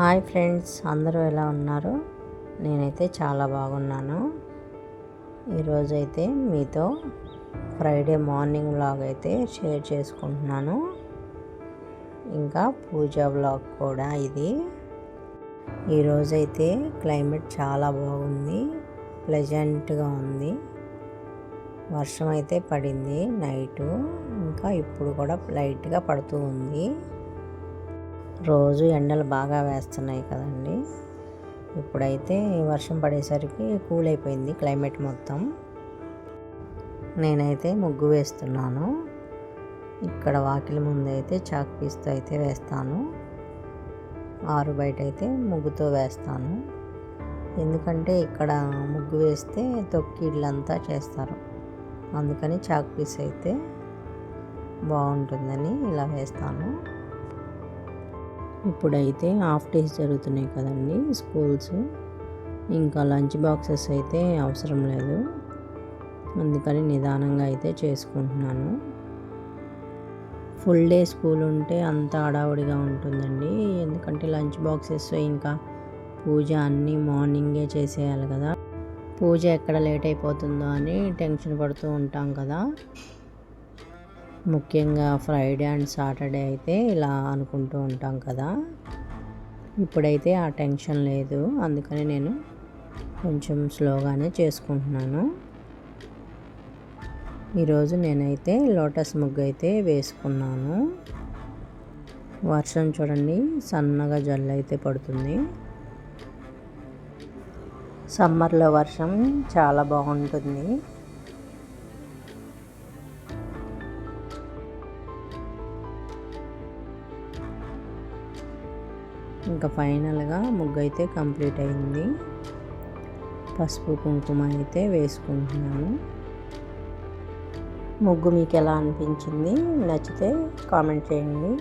Hi friends అందరూ ఎలా ఉన్నారు? నేనైతే చాలా బాగున్నాను. ఈరోజైతే మీతో ఫ్రైడే మార్నింగ్ వ్లాగ్ అయితే షేర్ చేసుకుంటున్నాను. ఇంకా పూజ వ్లాగ్ కూడా ఇది. ఈరోజైతే క్లైమేట్ చాలా బాగుంది ప్లెజెంట్గా ఉంది. వర్షం అయితే పడింది నైటు ఇంకా ఇప్పుడు కూడా లైట్గా పడుతూ ఉంది. రోజు ఎండలు బాగా వేస్తున్నాయి కదండి. ఇప్పుడైతే వర్షం పడేసరికి కూల్ అయిపోయింది క్లైమేట్ మొత్తం. నేనైతే ముగ్గు వేస్తున్నాను. ఇక్కడ వాకిలి ముందు అయితే చాక్ పీస్తో అయితే వేస్తాను. ఆరు బయట అయితే ముగ్గుతో వేస్తాను. ఎందుకంటే ఇక్కడ ముగ్గు వేస్తే తొక్కి ఇళ్ళంతా చేస్తారు. అందుకని చాక్ పీస్ అయితే బాగుంటుందని ఇలా వేస్తాను. ఇప్పుడైతే హాఫ్ డేస్ జరుగుతున్నాయి కదండి స్కూల్స్. ఇంకా లంచ్ బాక్సెస్ అయితే అవసరం లేదు. అందుకని నిదానంగా అయితే చేసుకుంటున్నాను. ఫుల్ డే స్కూల్ ఉంటే అంత హడావుడిగా ఉంటుందండి. ఎందుకంటే లంచ్ బాక్సెస్ ఇంకా పూజ అన్నీ మార్నింగే చేసేయాలి కదా. పూజ ఎక్కడ లేట్ అయిపోతుందో అని టెన్షన్ పడుతూ ఉంటాం కదా. ముఖ్యంగా ఫ్రైడే అండ్ సాటర్డే అయితే ఇలా అనుకుంటూ ఉంటాం కదా. ఇప్పుడైతే ఆ టెన్షన్ లేదు. అందుకని నేను కొంచెం స్లోగానే చేసుకుంటున్నాను. ఈరోజు నేనైతే లోటస్ ముగ్గు అయితే వేసుకున్నాను. వర్షం చూడండి సన్నగా జల్లు అయితే పడుతుంది. సమ్మర్లో వర్షం చాలా బాగుంటుంది. ఇంకా ఫైనల్గా ముగ్గు అయితే కంప్లీట్ అయింది. పసుపు కుంకుమ అయితే వేసుకుంటున్నాను. ముగ్గు మీకు ఎలా అనిపించింది నచ్చితే కామెంట్ చేయండి.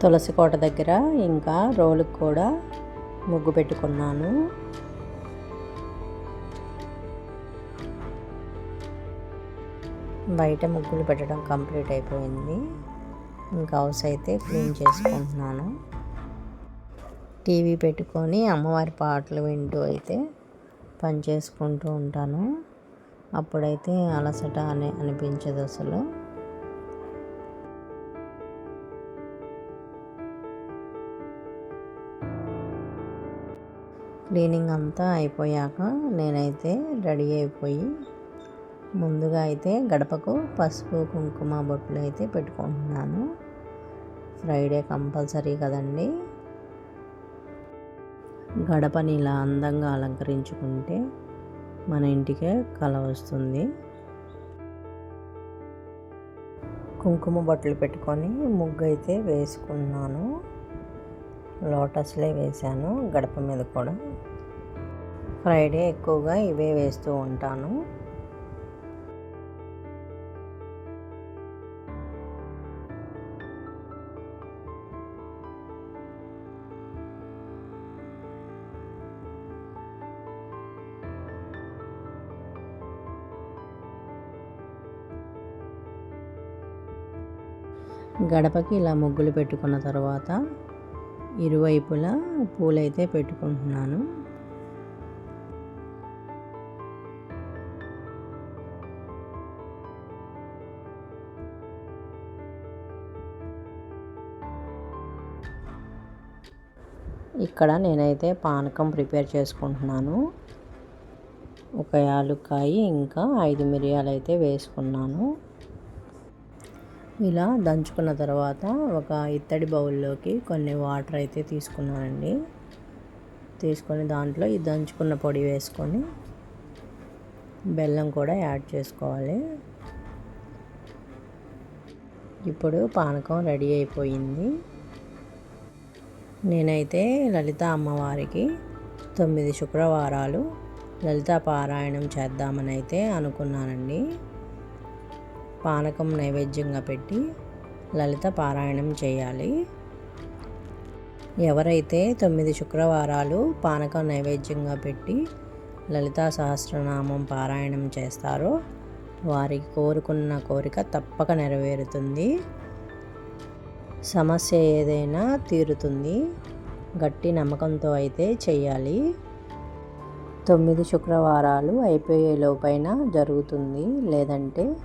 తులసి కోట దగ్గర ఇంకా రోలుకి కూడా ముగ్గు పెట్టుకున్నాను. బయట ముగ్గులు పెట్టడం కంప్లీట్ అయిపోయింది. ఇంకా హౌస్ అయితే క్లీన్ చేసుకుంటున్నాను. టీవీ పెట్టుకొని అమ్మవారి పాటలు వింటూ అయితే పని చేసుకుంటూ ఉంటాను. అప్పుడైతే అలసట అని అనిపించదు అసలు. క్లీనింగ్ అంతా అయిపోయాక నేనైతే రెడీ అయిపోయి ముందుగా అయితే గడపకు పసుపు కుంకుమ బొట్లు అయితే పెట్టుకుంటున్నాను. ఫ్రైడే కంపల్సరీ కదండి. గడపని ఇలా అందంగా అలంకరించుకుంటే మన ఇంటికే కల వస్తుంది. కుంకుమ బట్టలు పెట్టుకొని ముగ్గు అయితే వేసుకున్నాను. లోటస్లే వేశాను గడప మీద కూడా. ఫ్రైడే ఎక్కువగా ఇవే వేస్తూ ఉంటాను. గడపకి ఇలా ముగ్గులు పెట్టుకున్న తర్వాత ఇరువైపులా పూలైతే పెట్టుకుంటున్నాను. ఇక్కడ నేనైతే పానకం ప్రిపేర్ చేసుకుంటున్నాను. ఒక యాలుక్కాయి ఇంకా ఐదు మిరియాలు అయితే వేసుకున్నాను. ఇలా దంచుకున్న తర్వాత ఒక ఇత్తడి బౌల్లోకి కొన్ని వాటర్ అయితే తీసుకున్నానండి. తీసుకొని దాంట్లో ఈ దంచుకున్న పొడి వేసుకొని బెల్లం కూడా యాడ్ చేసుకోవాలి. ఇప్పుడు పానకం రెడీ అయిపోయింది. నేనైతే లలిత అమ్మవారికి తొమ్మిది శుక్రవారాలు లలిత పారాయణం చేద్దామని అయితే అనుకున్నానండి. పానకం నైవేద్యంగా పెట్టి లలిత పారాయణం చేయాలి. ఎవరైతే తొమ్మిది శుక్రవారాలు పానకం నైవేద్యంగా పెట్టి లలితా సహస్రనామం పారాయణం చేస్తారో వారికి కోరుకున్న కోరిక తప్పక నెరవేరుతుంది. సమస్య ఏదైనా తీరుతుంది. గట్టి నమ్మకంతో అయితే చేయాలి. తొమ్మిది శుక్రవారాలు అయిపోయే లోపైన జరుగుతుంది. లేదంటే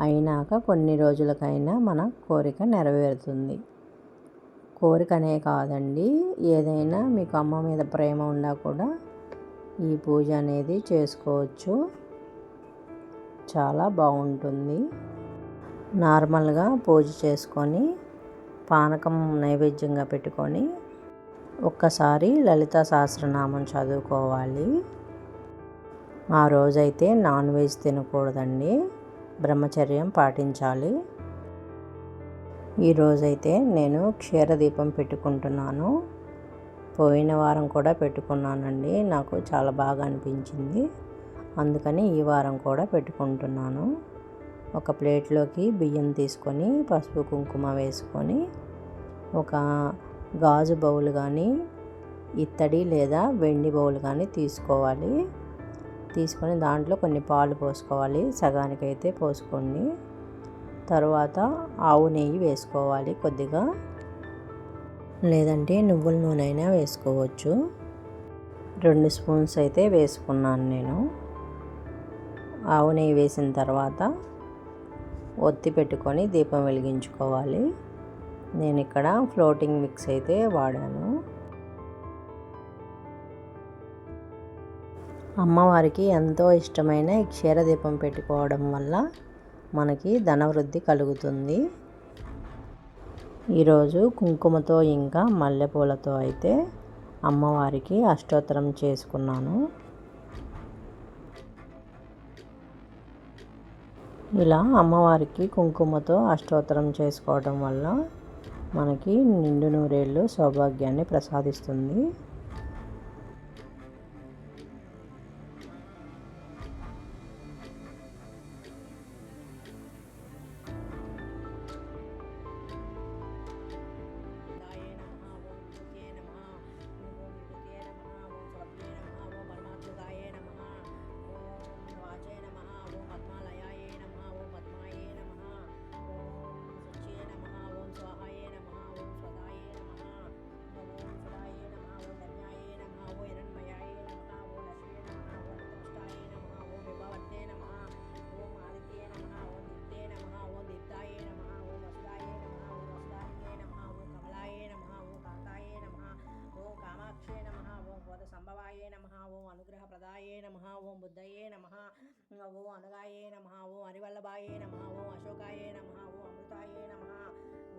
అయినాక కొన్ని రోజులకైనా మన కోరిక నెరవేరుతుంది. కోరికనే కాదండి ఏదైనా మీకు అమ్మ మీద ప్రేమ ఉన్నా కూడా ఈ పూజ అనేది చేసుకోవచ్చు. చాలా బాగుంటుంది. నార్మల్గా పూజ చేసుకొని పానకం నైవేద్యంగా పెట్టుకొని ఒక్కసారి లలిత సహస్రనామం చదువుకోవాలి. ఆ రోజైతే నాన్ వెజ్ తినకూడదండి. బ్రహ్మచర్యం పాటించాలి. ఈరోజైతే నేను క్షీరదీపం పెట్టుకుంటున్నాను. పోయిన వారం కూడా పెట్టుకున్నానండి. నాకు చాలా బాగా అనిపించింది. అందుకని ఈ వారం కూడా పెట్టుకుంటున్నాను. ఒక ప్లేట్లోకి బియ్యం తీసుకొని పసుపు కుంకుమ వేసుకొని ఒక గాజు బౌల్ కానీ ఇత్తడి లేదా వెండి బౌల్ కానీ తీసుకోవాలి. తీసుకొని దాంట్లో కొన్ని పాలు పోసుకోవాలి సగానికి అయితే పోసుకోండి తర్వాత ఆవు నెయ్యి వేసుకోవాలి కొద్దిగా. లేదంటే నువ్వుల నూనె అయినా వేసుకోవచ్చు. రెండు స్పూన్స్ అయితే వేసుకున్నాను నేను. ఆవు నెయ్యి వేసిన తర్వాత ఒత్తి పెట్టుకొని దీపం వెలిగించుకోవాలి. నేను ఇక్కడ ఫ్లోటింగ్ మిక్స్ అయితే వాడాను. అమ్మవారికి ఎంతో ఇష్టమైన ఈ క్షీరదీపం పెట్టుకోవడం వల్ల మనకి ధనవృద్ధి కలుగుతుంది. ఈరోజు కుంకుమతో ఇంకా మల్లెపూలతో అయితే అమ్మవారికి అష్టోత్తరం చేసుకున్నాను. ఇలా అమ్మవారికి కుంకుమతో అష్టోత్తరం చేసుకోవడం వల్ల మనకి నిండు నూరేళ్ళు సౌభాగ్యాన్ని ప్రసాదిస్తుంది. ఓ అనగాయే నమ ఓ అరివల్లభాయే నమ ఓ అశోకాయే నమ ఓ అమృతాయే నమ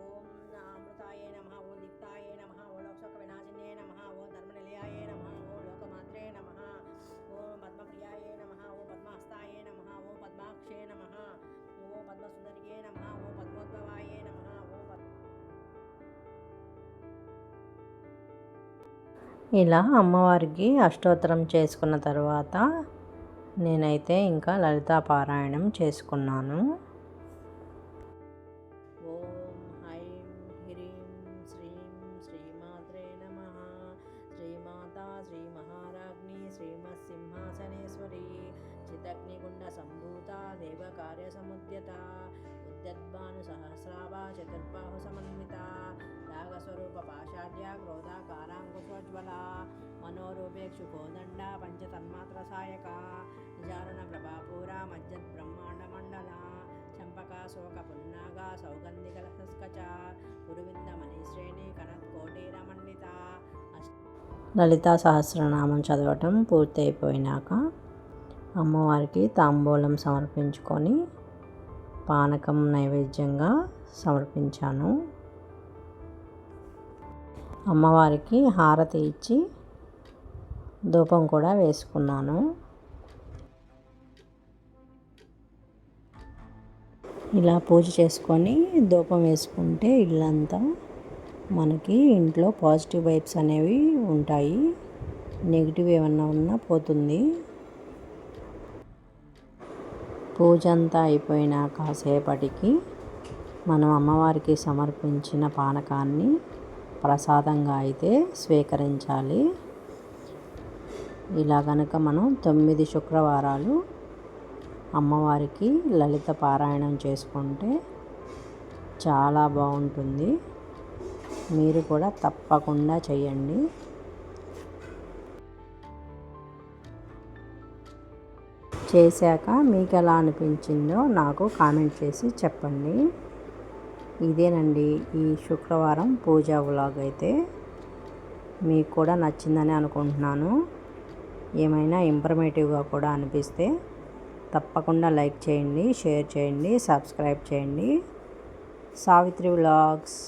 ఓం అమృతాయే నమ ఓ దిక్తాయే నమ ఓ లోకశోక వినాశిన్యే నమ ఓ ధర్మనిలయాయే నమ ఓ లోకమాత్రే నమ ఓ పద్మప్రియాయే నమ ఓ పద్మహస్తాయే నమ ఓ పద్మాక్షే నమ ఓ పద్మసుందరియే నమ ఓ పద్మోద్భవాయే నమ ఓ పద్ ఇలా అమ్మవారికి అష్టోత్తరం చేసుకున్న తర్వాత నేనైతే ఇంకా లలితా పారాయణం చేసుకున్నాను. ఓం ఐం హ్రీం శ్రీం శ్రీమాత్రే నమ. శ్రీమాత శ్రీ మహారాజ్ఞి శ్రీమత్సింహాసనేశ్వరి. చితగ్నిగుండ సంభూత దేవకార్య సముద్యత ఉద్యద్భాను సహస్రాభ చతుర్బాహు సమన్విత. రాగస్వరూప పాషాఢ్య క్రోధాకారాంకుశోజ్వల మనోరూపేక్షు కోదండ పంచతన్మాత్ర సాయక నిజారుణ ప్రభాపూరా మజ్జద్ బ్రహ్మాండ మండల చంపక శోక పున్నాగ సౌగంధిక సస్కచ గురువింద మణిశ్రేణి కనత్కోటీర మండిత లలితా సహస్రనామం చదవటం పూర్తయిపోయినాక అమ్మవారికి తాంబూలం సమర్పించుకొని పానకం నైవేద్యంగా సమర్పించాను. అమ్మవారికి హారతి ఇచ్చి ధూపం కూడా వేసుకున్నాను. ఇలా పూజ చేసుకొని ధూపం వేసుకుంటే ఇల్లంతా మనకి ఇంట్లో పాజిటివ్ వైబ్స్ అనేవి ఉంటాయి. నెగిటివ్ ఏమన్నా ఉన్నా పోతుంది. పూజ అంతా అయిపోయిన కాసేపటికి మనం అమ్మవారికి సమర్పించిన పానకాన్ని ప్రసాదంగా అయితే స్వీకరించాలి. ఇలా గనక మనం తొమ్మిది శుక్రవారాలు అమ్మవారికి లలిత పారాయణం చేసుకుంటే చాలా బాగుంటుంది. మీరు కూడా తప్పకుండా చేయండి చేశాక మీకు ఎలా అనిపించిందో నాకు కామెంట్ చేసి చెప్పండి. ఇదేనండి ఈ శుక్రవారం పూజా వ్లాగ్ అయితే. మీకు కూడా నచ్చిందని అనుకుంటున్నాను. ఏమైనా ఇంఫర్మేటివ్గా కూడా అనిపిస్తే తప్పకుండా లైక్ చేయండి షేర్ చేయండి సబ్స్క్రైబ్ చేయండి. సావిత్రి వ్లాగ్స్.